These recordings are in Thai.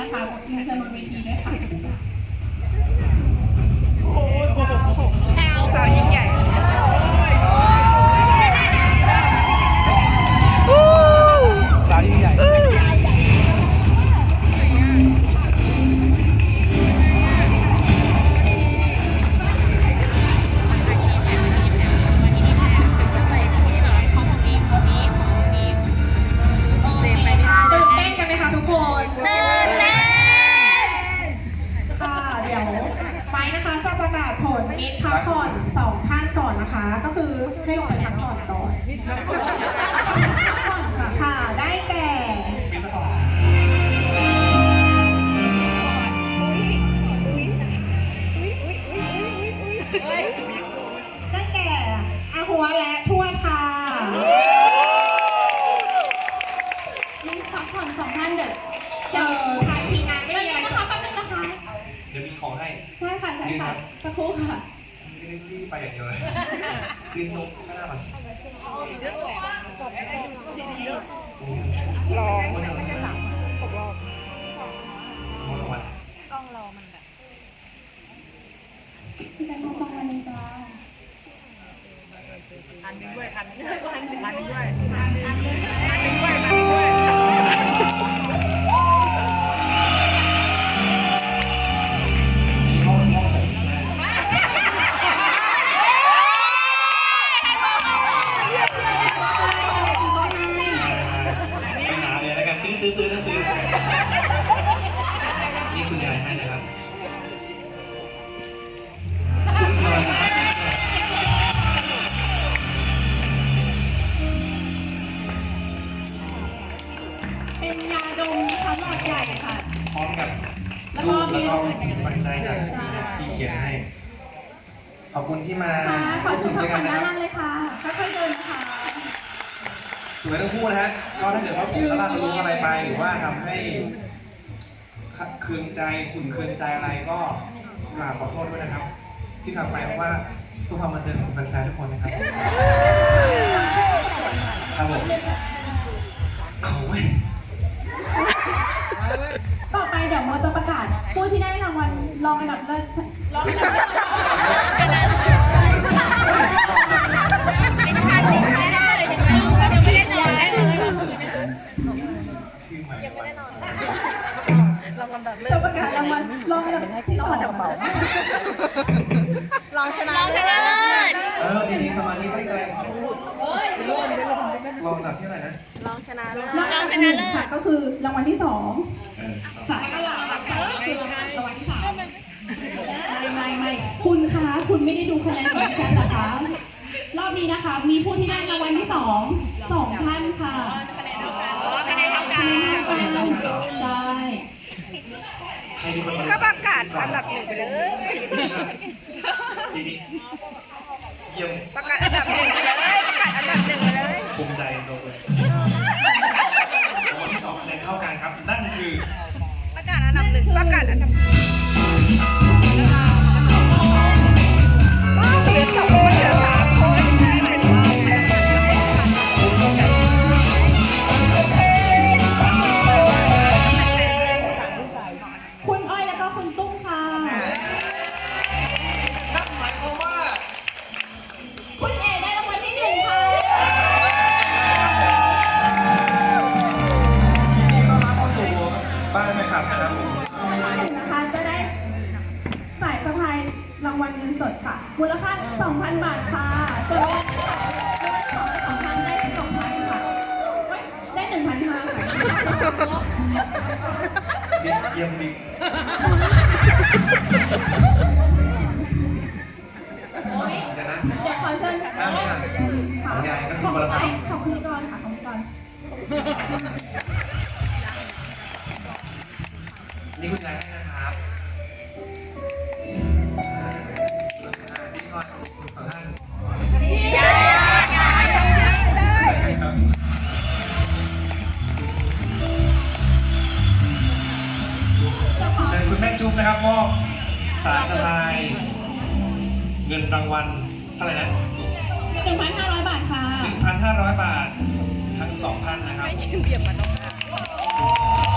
นะคะเรียนเชิญบนเวทีด้วยค่ะ ค่ะใช่ค่ะสักครู่ค่ะไม่ได้รีบไปอย่างเดียวเลยรีบนกข้างหน้ามันรอวันนี้ไม่ใช่สามหกรอบวันกล้องรอมันแบบพี่แตงโมฟังวันนี้จ้าอันนึงด้วยอันนึงด้วยอันนึงด้วยอันนึงด้วยอันนึงด้วยอันนึงด้วย ขอบคุณที่มาค่ะขอร่วมสชุดนุกพัด้กวยผ่กัอนนนะด้าคนรับล่างเลยค่ะค่อยๆเดินนะคะสวยทั้งคู่นะฮะ ก็ถ้าเกิดว่าผมตลาดรู้อะไรไปหรือว่าทำให้ขัดเคืองใจขุ่นเคืองใจอะไรก็กราบขอโทษด้วยนะครับ ที่ทำไปเพราะว่าเพื่อความบันเทิงของแฟนๆทุกคนนะครับครับผมเอาเว้ย ต่อไปเดี๋ยวโมจะประกาศผู้ที่ได้รางวัลรองอันดับเลิศ รองอันดับเลิศ จะประกาศรางวัลรองอันดับที่สองค่ะลองชนะลองชนะเลยเออดีๆสมาธิตั้งใจลองอันดับที่เท่าไหร่นะลองชนะเลยรางวัลที่หนึ่งค่ะก็คือรางวัลที่สองเออค่ะแล้วก็รางวัลที่สามคือรางวัลที่สามไม่ไม่ไม่คุณคะคุณไม่ได้ดูคะแนนของดิฉันเหรอคะรอบนี้นะคะ มีผู้ที่ได้รางวัลที่สองสองท่านค่ะคะแนนเท่ากัคะนแนนเท่ากันใช่ ใครเป็นคนก็ประกาศอันดับหนึ่งไปเลยดีๆเยี่ยม ประกาศอันดับหนึ่งไปเลย เยี่ยมเยี่ยมดีเดี๋ยวนะเดี๋ยวขอเชิญบ้านแม่ขับของยายก็คือคนละพันขอบคุณก่อนค่ะขอบคุณก่อนนี่คุณยายให้นะครับ ชิญคุณแม่จุ๊บนะครับมอบสายสะพาย เงินรางวัลเท่าไหร่นะ1,500 บาทค่ะ 1,500 บาท ทั้งสองท่านนะครับไม่ชื่อเบียบมาต้องกา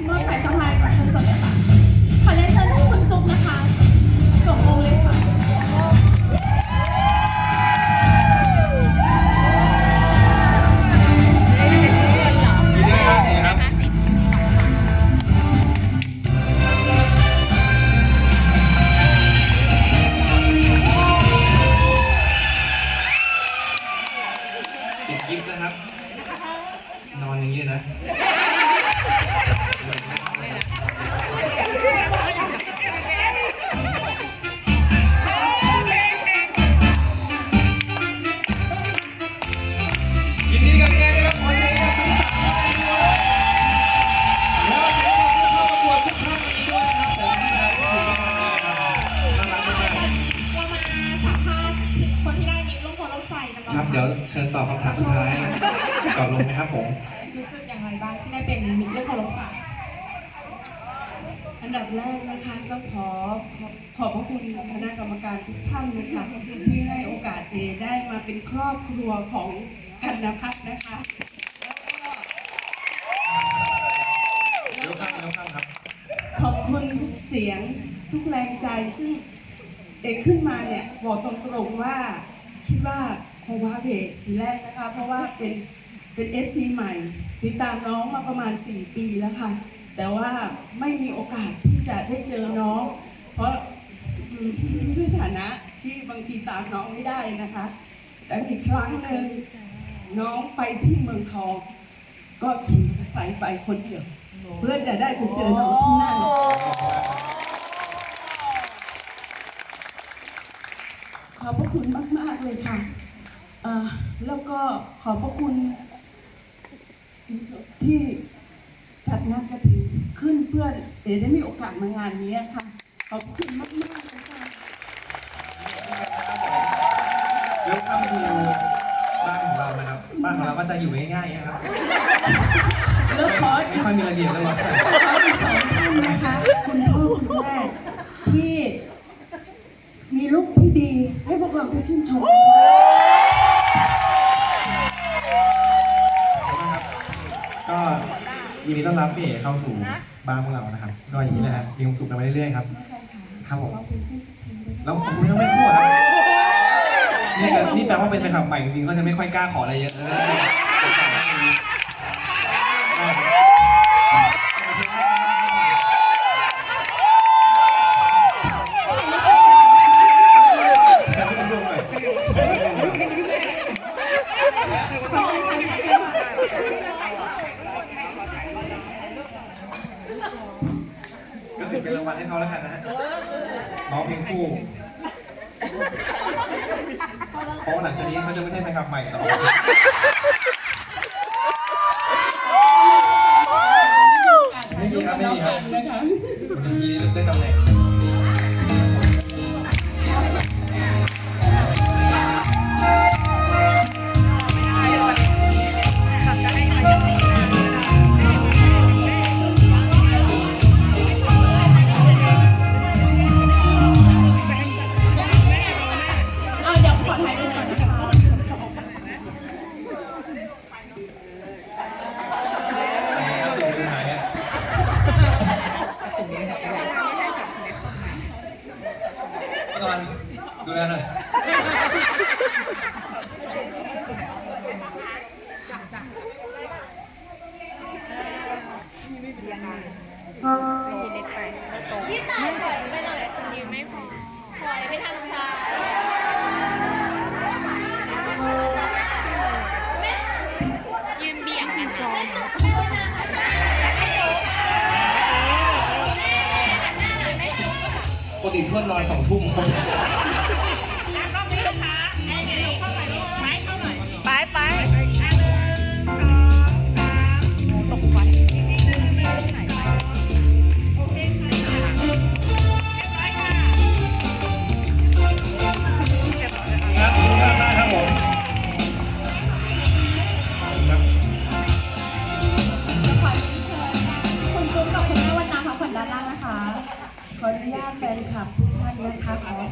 Mới? ที่ได้เป็นมีลูกโพลงใส่อันดับแรกนะคะต้องขอขอขอบพระคุณคณะกรรมการทุกท่านนะคะที่ให้โอกาสเอได้มาเป็นครอบครัวของกันนพัฒน์นะคะเดี๋ยวข้ามเดี๋ยวข้ามครับ ขอบคุณทุกเสียงทุกแรงใจซึ่งเอกขึ้นมาเนี่ยบอกตรงๆว่าคิดว่าคงว่าเบรกทีแรกนะคะ เพราะว่าเป็นเป็นเอซีใหม่ ติดตามน้องมาประมาณ 4 ปีแล้วค่ะ แต่ว่าไม่มีโอกาสที่จะได้เจอน้อง เพราะด้วยฐานะที่บางทีตามน้องไม่ได้นะคะ แต่อีกครั้งหนึ่งน้องไปที่เมืองทอง ก็ขี่มอเตอร์ไซค์ไปคนเดียวเพื่อจะได้ไปเจอน้องที่นั่นขอบพระคุณมาก ๆ เลยค่ะแล้วก็ขอบพระคุณ ที่จัดงานกระถิ่นขึ้นเพื่อเอ๋ได้มีโอกาสมางานนี้ค่ะขอบพระคุณมากๆเลยค่ะเดี๋ยวข้ามดูบ้านของเรานะครับบ้านของเราก็จะอยู่ง่ายๆนะครับแล้วขอไม่ค่อยมีระเบียบเลยหรอกขออีกสองท่านนะคะ ยินดีต้อนรับพี่เอ๋เข้าสู่บ้านพวกเรานะครับก็อย่างนี้นะฮะมีความสุขกันไปเรื่อยๆครับ ครับผมแล้วคุณยังไม่พูดครับนี่แปลนี่แปลว่าเป็นแฟนคลับใหม่จริงๆก็จะไม่ค่อยกล้าขออะไรเยอะนะ เพราะว่าหลังจากนี้เขาจะไม่ใช่แฟนคลับใหม่ต่อ นอนดูแลหน่อยพี่ตายเปิดไปหน่อยคนเดียวไม่พอพอเลยไม่ทันใจ ติเพื่อนนอนสองทุ่ม